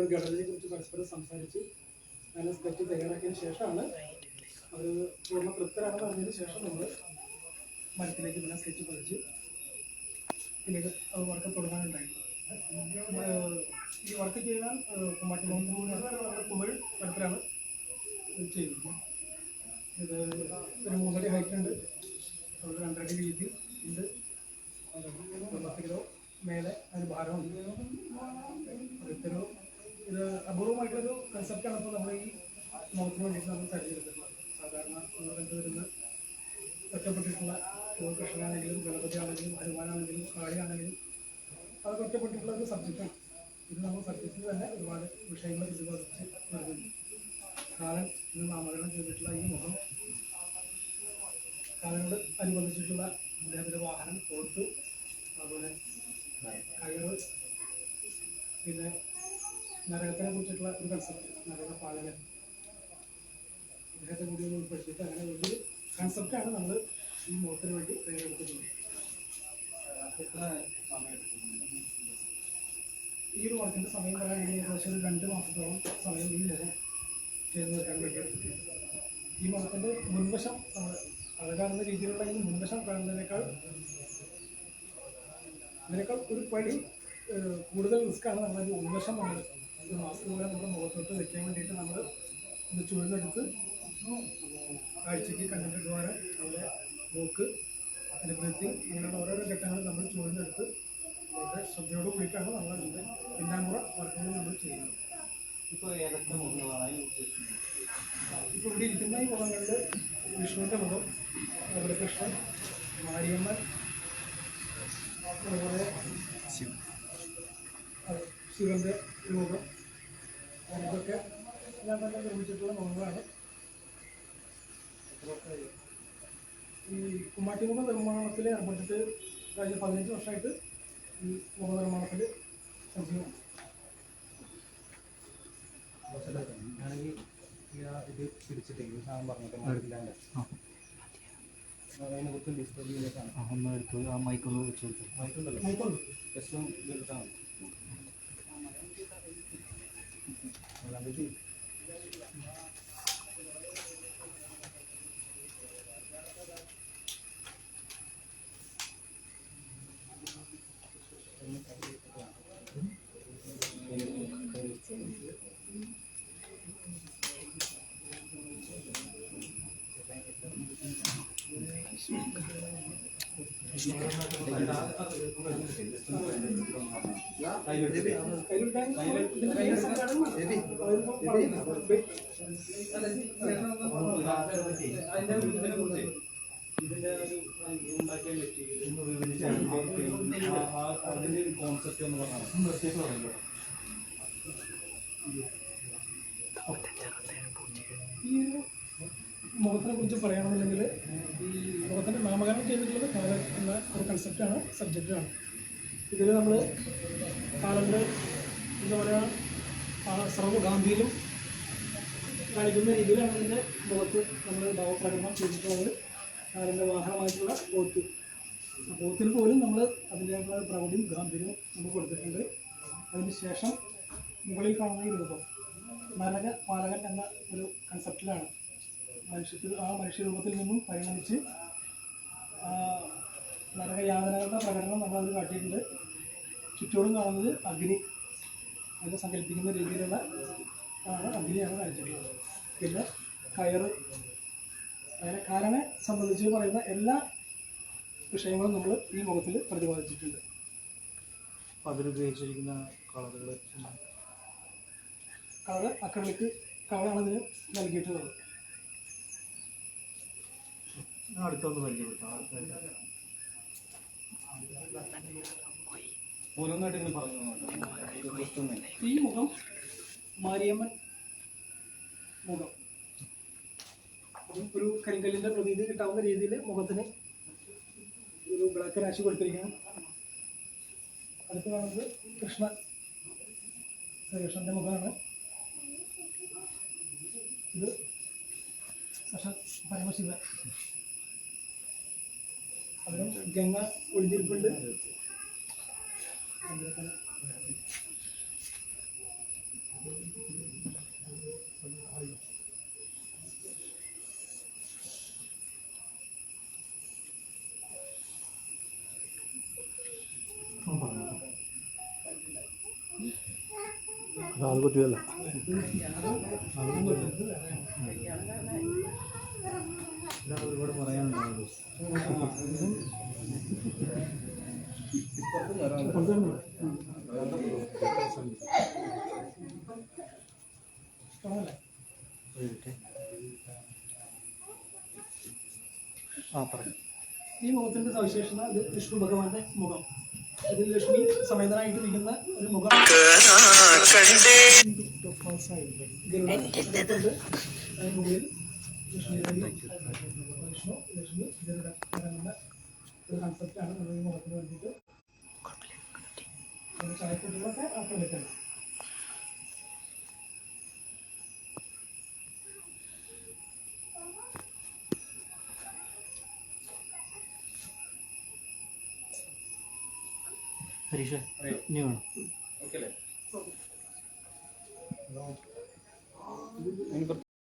ഒരു ഘടനയെ കുറിച്ച് പരസ്പരം സംസാരിച്ച് നല്ല സ്കെച്ച് തയ്യാറാക്കിയതിന് ശേഷമാണ് അവർ പൂർണ തൃപ്തരാണെന്ന് പറഞ്ഞതിന് ശേഷം നമ്മൾ മരത്തിലേക്ക് പിന്നെ സ്കെച്ച് പതിച്ച് പിന്നീട് അത് വർക്ക് തുടങ്ങാനുണ്ടായിരുന്നു ഈ വർക്ക് ചെയ്യാൻ കുമ്മാട്ടി മോഹൻ കുമിഴ് മരത്തിലാണ് ഇത് ചെയ്യുന്നത് ഇത് ഒരു മൂന്നടി ഹൈറ്റ് ഉണ്ട്. ഒരു രണ്ടടി വീതി ഉണ്ട് പത്ത് കിലോ മേലെ അതിന് ഭാരമുണ്ട്. കൺസെപ്റ്റാണ് ഇപ്പോൾ നമ്മൾ ഈ മുഖത്തിന് വേണ്ടിയിട്ട് നമ്മൾ തിരഞ്ഞെടുത്തിട്ടുള്ളത് സാധാരണ നമ്മൾ കണ്ടുവരുന്ന ഒറ്റപ്പെട്ടിട്ടുള്ള കൃഷ്ണനാണെങ്കിലും ഗണപതി ആണെങ്കിലും ഹനുമാനാണെങ്കിലും കാളിയാണെങ്കിലും അതൊക്കെ ഒറ്റപ്പെട്ടിട്ടുള്ള ഒരു സബ്ജക്റ്റാണ് ഇത് നമ്മൾ സബ്ജക്റ്റിൽ തന്നെ ഒരുപാട് വിഷയങ്ങൾ പ്രതിപാദിച്ച് വരുന്നുണ്ട് കാലൻ ഇന്ന് നാമകരണം ചെയ്തിട്ടുള്ള ഈ മുഖം കാലനോട് അനുബന്ധിച്ചിട്ടുള്ള അദ്ദേഹത്തിന്റെ വാഹനം പോത്ത് അതുപോലെ കയറ് പിന്നെ നരകത്തിനെ കുറിച്ചിട്ടുള്ള ഒരു കൺസെപ്റ്റ് നരക പാലകൻ അദ്ദേഹത്തെ കൂടി ഒന്ന് ഉൾപ്പെടുത്തിയിട്ട് അങ്ങനെ ഒരു കൺസെപ്റ്റാണ് നമ്മൾ ഈ മുഖത്തിന് വേണ്ടി തയ്യാറെടുക്കുന്നത്. ഈ ഒരു വർക്കിന്റെ സമയം പറയുകയാണെങ്കിൽ ഏകദേശം ഒരു രണ്ട് മാസത്തോളം സമയം ഈ നേരം ചെയ്തു വെക്കാൻ വേണ്ടിയിട്ട് ഈ മുഖത്തിന്റെ മുൻവശം അത് രീതിയിലുള്ള ഈ മുൻവശം കാണുന്നതിനേക്കാൾ അതിനേക്കാൾ ഒരു പടി കൂടുതൽ റിസ്ക്കാണ് നമ്മൾ ഉന്മേഷമാണ് മാസ്ക് പോലെ നമ്മുടെ മുഖത്തോട്ട് വെക്കാൻ വേണ്ടിയിട്ട് നമ്മൾ ഒന്ന് ചുഴലെടുത്ത് കാഴ്ചയ്ക്ക് കണ്ണിന്റെ ദ്വാരം അവിടെ നോക്ക് അതിന്റെ ബ്രീത്തിങ് അങ്ങനെയുള്ള ഓരോരോ ഘട്ടങ്ങൾ നമ്മൾ ചുഴലെടുത്ത് വളരെ ശ്രദ്ധയോട് കൂടിയിട്ടാണ് നമ്മൾ അതിന്റെ പിന്നാമ്പുറ വർക്കുകൾ നമ്മൾ ചെയ്യുന്നത്. ഇപ്പോൾ ഏതൊക്കെ മുഖങ്ങളാണ് ഇപ്പോൾ ഇവിടെ ഇരിക്കുന്ന ഈ മുഖങ്ങളിൽ വിഷ്ണുവിന്റെ മുഖം കൃഷ്ണൻ മാരിയമ്മൻ അതുപോലെ അതെ, ശിവന്റെ രൂപം. ഇതൊക്കെ ഞാൻ തന്നെ നിർമ്മിച്ചിട്ടുള്ള മുഖങ്ങളാണ് ഈ കുമ്മാട്ടിമുഖ നിർമ്മാണത്തിൽ ഏർപ്പെട്ടിട്ട് കഴിഞ്ഞ പതിനഞ്ച് വർഷമായിട്ട് ഈ മുഖ നിർമ്മാണത്തിൽ സജീവമാണ് ആണെങ്കിൽ ഇത് പിടിച്ചിട്ടേ സാധനം പറഞ്ഞിട്ട് മനസ്സിലാണ്ട് അതിനെ കുറിച്ച് ഡിസ്പ്ലേ ചെയ്തിട്ടാണ് ഒന്ന് എടുത്തു ആ മൈക്കൊന്ന് വെച്ച് കൊടുത്തു. മൈക്കുണ്ടല്ലോ മൈക്കുണ്ട് ജസ്റ്റ് ഒന്ന് ഇതെടുത്താൽ മതി അല്ലാണ്ട് അതിന്റെ ഇതിനെ കുറിച്ച് ഇതിന്റെ ഒരു ഉണ്ടാക്കിയ മെറ്റീരിയൽ അതിന്റെ കോൺസെപ്റ്റ് എന്ന് പറഞ്ഞാൽ ഈ മുഖത്തിനെ കുറിച്ച് പറയുകയാണെന്നുണ്ടെങ്കിൽ ഈ മുഖത്തിന്റെ നാമകരണം ചെയ്തിട്ടുള്ളത് കാലൻ എന്ന ഒരു കൺസെപ്റ്റാണ് സബ്ജക്റ്റാണ് ഇതിൽ നമ്മൾ കാലണ്ടർ എന്താ പറയുക സർവ ഗാന്ധിയിലും കാണിക്കുന്ന രീതിയിലാണ് ഇതിന്റെ ബോത്ത് നമ്മൾ ഭാവപ്രകടനം ചെയ്തിട്ടുള്ളത്. കാലന്റെ വാഹനമായിട്ടുള്ള പോത്ത് ആ പോത്തിന് പോലും നമ്മൾ അതിന്റെതായിട്ടുള്ള പ്രൗഢിയും ഗാംഭീര്യവും നമ്മൾ കൊടുത്തിട്ടുണ്ട്. അതിന് ശേഷം മുകളിൽ കാണുന്ന ഈ രൂപം നരക പാലകൻ എന്ന ഒരു കൺസെപ്റ്റിലാണ് മനുഷ്യത്തിൽ ആ മനുഷ്യരൂപത്തിൽ നിന്നും പരിണമിച്ച് നരകയാതനകളുടെ പ്രകടനം നമ്മളതിൽ കാട്ടിയിട്ടുണ്ട്. ചുറ്റോടും കാണുന്നത് അഗ്നി. അതിനെ സങ്കല്പിക്കുന്ന രീതിയിലുള്ള ആണ് അഗ്നിയാണ് കാണിച്ചിട്ടുള്ളത് പിന്നെ കയറ്. അങ്ങനെ കാലനെ സംബന്ധിച്ച് പറയുന്ന എല്ലാ വിഷയങ്ങളും നമ്മൾ ഈ മുഖത്തിൽ പ്രതിപാദിച്ചിട്ടുണ്ട്. അതിലുപയോഗിച്ചിരിക്കുന്ന കളറുകൾ കളർ അക്രമിക്ക് കളറാണ് ഇതിന് നൽകിയിട്ടുള്ളത്. അടുത്തൊന്ന് പരിചയപ്പെടുത്താം. ഓരോന്നായിട്ട് പറഞ്ഞു ഈ മുഖം മാരിയമ്മൻ മുഖം. ഒരു കരിങ്കല്ലിന്റെ പ്രതീതി കിട്ടാവുന്ന രീതിയിൽ മുഖത്തിന് ഒരു ബ്ലാക്ക് രാശി കൊടുത്തിരിക്കണം അടുത്ത് കാണുന്നത് കൃഷ്ണ. കൃഷ്ണന്റെ മുഖമാണ്. ഇത് പരമശിവൻ. അതിലും ഗംഗ ഒളിഞ്ഞിരിപ്പുണ്ട്. അത് പറ്റില്ല ഒരുപാട് പറയാനുണ്ടാവുള്ളൂ ആ പറയാം ഈ മുഖത്തിന്റെ സവിശേഷത ഇത് ഭഗവാന്റെ മുഖം. ഇതിൽ ലക്ഷ്മി സമേതനായിട്ട് നിൽക്കുന്ന ഒരു മുഖം. ഒരു ചായക്കുട്ടികളൊക്കെ ആ പ്രൊജക്റ്റാണ് ഹരീഷ ഇനി വേണം. ഓക്കെ അല്ലേ?